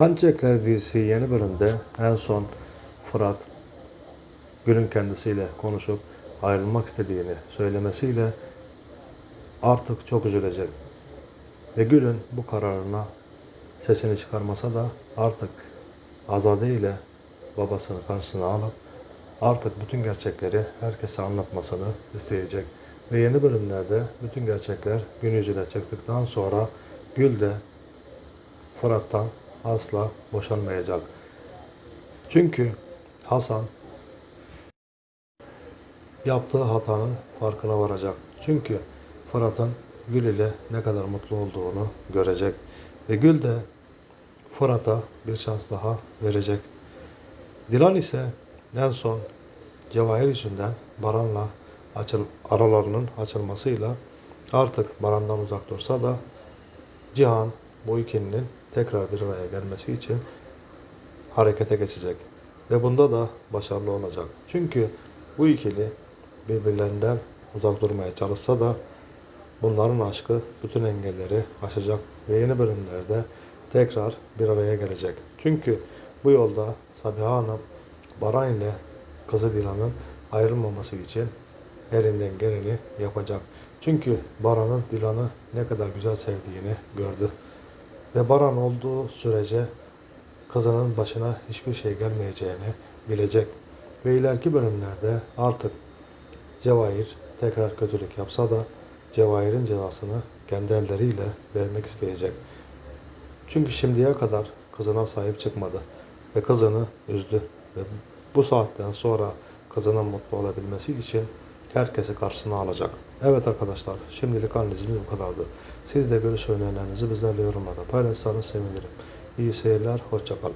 Ancaklar dizisi yeni bölümde en son Fırat Gül'ün kendisiyle konuşup ayrılmak istediğini söylemesiyle artık çok üzülecek. Ve Gül'ün bu kararına sesini çıkarmasa da artık Azade ile babasını karşısına alıp artık bütün gerçekleri herkese anlatmasını isteyecek. Ve yeni bölümlerde bütün gerçekler gün yüzüne çıktıktan sonra Gül de Fırat'tan asla boşanmayacak. Çünkü Hasan yaptığı hatanın farkına varacak. Çünkü Fırat'ın Gül ile ne kadar mutlu olduğunu görecek. Ve Gül de Fırat'a bir şans daha verecek. Dilan ise en son Cevahir yüzünden Baran'la açıl aralarının açılmasıyla artık Baran'dan uzak dursa da Cihan bu ikilinin tekrar bir araya gelmesi için harekete geçecek. Ve bunda da başarılı olacak. Çünkü bu ikili birbirlerinden uzak durmaya çalışsa da bunların aşkı bütün engelleri aşacak ve yeni bölümlerde tekrar bir araya gelecek. Çünkü bu yolda Sabiha Hanım Baran ile kızı Dilan'ın ayrılmaması için elinden geleni yapacak. Çünkü Baran'ın Dilan'ı ne kadar güzel sevdiğini gördü. Ve Baran olduğu sürece kızının başına hiçbir şey gelmeyeceğini bilecek. Ve ileriki bölümlerde artık Cevahir tekrar kötülük yapsa da Cevahir'in cezasını kendi elleriyle vermek isteyecek. Çünkü şimdiye kadar kızına sahip çıkmadı ve kızını üzdü. Ve bu saatten sonra kızının mutlu olabilmesi için herkesi karşısına alacak. Evet arkadaşlar şimdilik analizimiz bu kadardı. Siz de görüş önerilerinizi bizlerle yorumlarda paylaşırsanız sevinirim. İyi seyirler, hoşçakalın.